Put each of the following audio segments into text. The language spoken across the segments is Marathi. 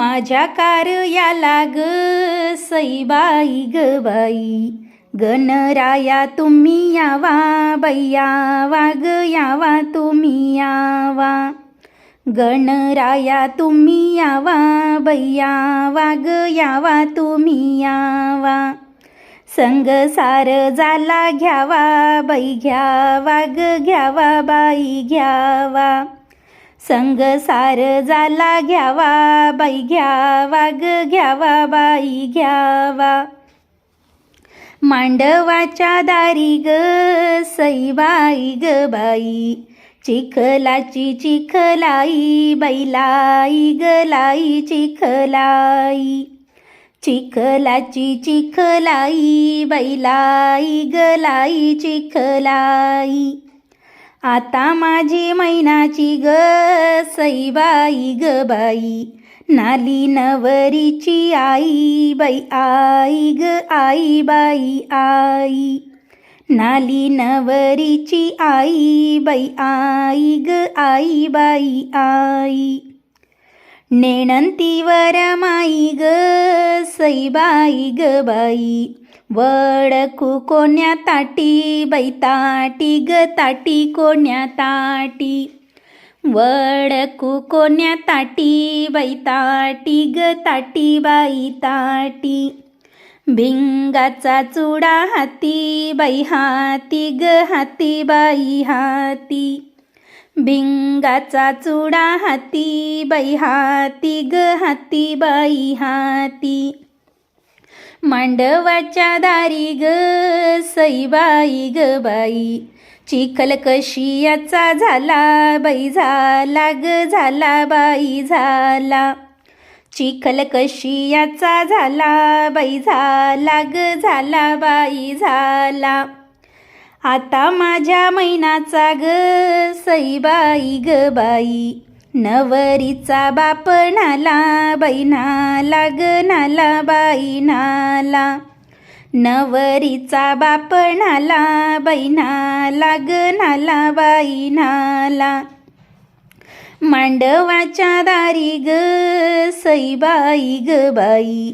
माझ्या कार याला ग सईबाई ग बाई. गणराया तुम्ही यावा बाई यावा ग यावा तुम्ही यावा. गणराया तुम्ही यावा बाई यावा ग यावा तुम्ही यावा. संग सार झाला घ्यावा बै घ्यावा ग घ्यावा बाई घ्यावा. संग सार झाला घ्यावा बाई घ्यावा ग घ्यावा बाई घ्यावा. मांडवाच्या दारी ग सईबाई ग बाई. चिखलाची चिखलाई बैलाई ग लाई चिखलाई. चिखलाची चिखलाई बैलाई गलाई चिखलाई. आता माझी मैनाची ग सईबाई ग बाई. नाली नवरीची आई बाई आई ग आई बाई आई. नाली नवरीची आई बाई आई ग आई बाई आई. नेणंतीवर माई ग सईबाई ग बाई. वडकू कोण्या ताटी बैताटी ग ताटी कोण्या ताटी? वडकू कोण्या ताटी बैताटी ग ताटी बाई ताटी भिंगाचा चुडा हाती बाई हाती ग हाती बाई हाती भिंगाचा चुडा हाती बाई हाती ग हाती बाई हाती मांडवाच्या दारी ग सईबाई ग बाई. चिखल कशियाचा झाला बाई झाला ग झाला बाई झाला. चिखल कशियाचा झाला बाई झाला ग झाला बाई झाला. आता माझ्या मैनाचा ग सईबाई ग बाई. नवरीचा बाप नाला बैनाला नाला बाईनाला. बाई नाला नवरीचा बाप नाला बैनाला नाला बाईनाला. बाई नाला मांडवाच्या दारी ग सईबाई ग बाई.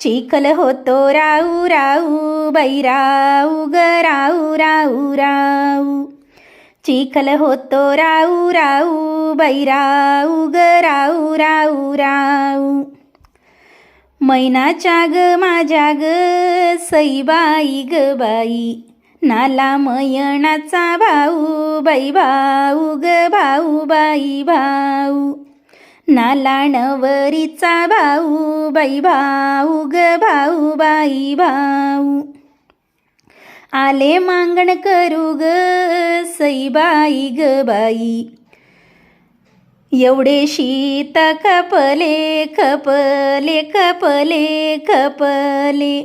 चिखल होतो राऊ राऊ बाई राऊ ग राऊ राऊ राऊ चिखल होतो राऊ राऊ बैराऊ ग राऊ राऊ राऊ. मैनाच्या ग माझ्या ग सईबाई ग बाई. नाला मयणाचा भाऊ बाई भाऊ ग भाऊ बाई भाऊ. नाला नवरीचा भाऊ बाई भाऊ ग भाऊ बाई भाऊ. आले मांगण करू ग सईबाई ग बाई एवढे शीत खपले खपले खपले खपले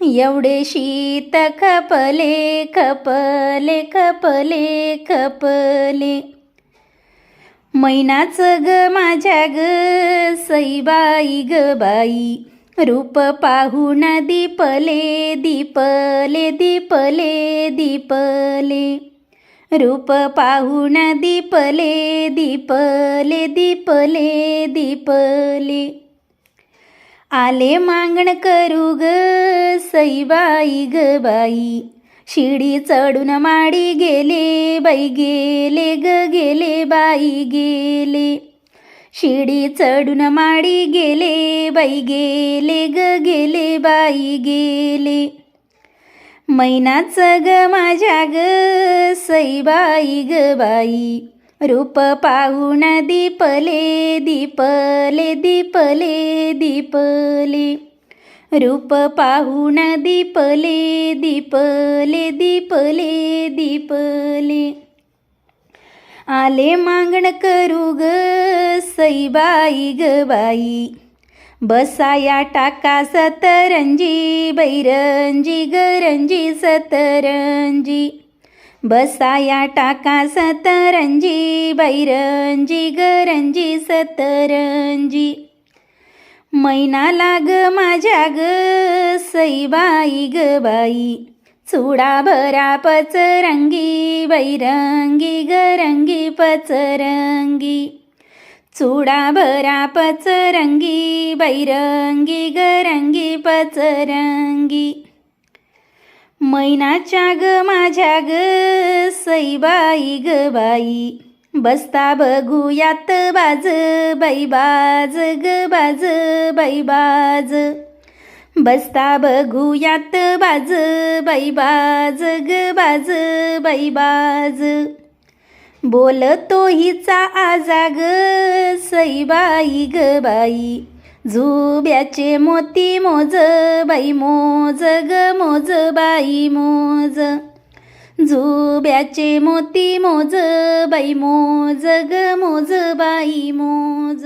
एवढे शीत खपले खपले खपले खपले मैनाचं ग माझ्या ग सईबाई ग बाई रूप पाहून दीपले दीपले दीपले दीपले. रूप पाहून दीपले दीपले दीपले दीपले. आले मागण करू ग सईबाई ग बाई. शिडी चढून माडी गेले बाई गेले ग गेले बाई गेले. शिडी चढून माडी गेले बाई गेले ग गेले बाई गेले. मैनाचं ग माझ्या ग सईबाई ग बाई. रूप पाहून दीपले दीपले दीपले दीपले. रूप पाहून दीपले दीपले दीपले दीपले. आले मागण करू ग सईबाई ग बाई. बसाया टाका सतरंजी बैरंजी गरंजी सतरंजी. बसाया टाका सतरंजी बैरंजी गरंजी सतरंजी. मैना लाग माझ्या ग सईबाई ग बाई. चुडा भरा पचरंगी बैरंगी गरंगी पचरंगी. चुडा भरा पचरंगी बैरंगी गरंगी पचरंगी. मैनाच्या ग माझ्या ग सईबाई ग बाई. बसता बघूयात बाज बैबाज बाज ग बाज बैबाज. बाज बसता बघूयात बाज बाई बाज ग बाज बाई बाज बोलतो हिचा आजाग सईबाई ग बाई. झुब्याचे मोती मोज बाई मोज ग मोज बाई मोज. झुब्याचे मोती मोज बाई मोज ग मोज बाई मोज.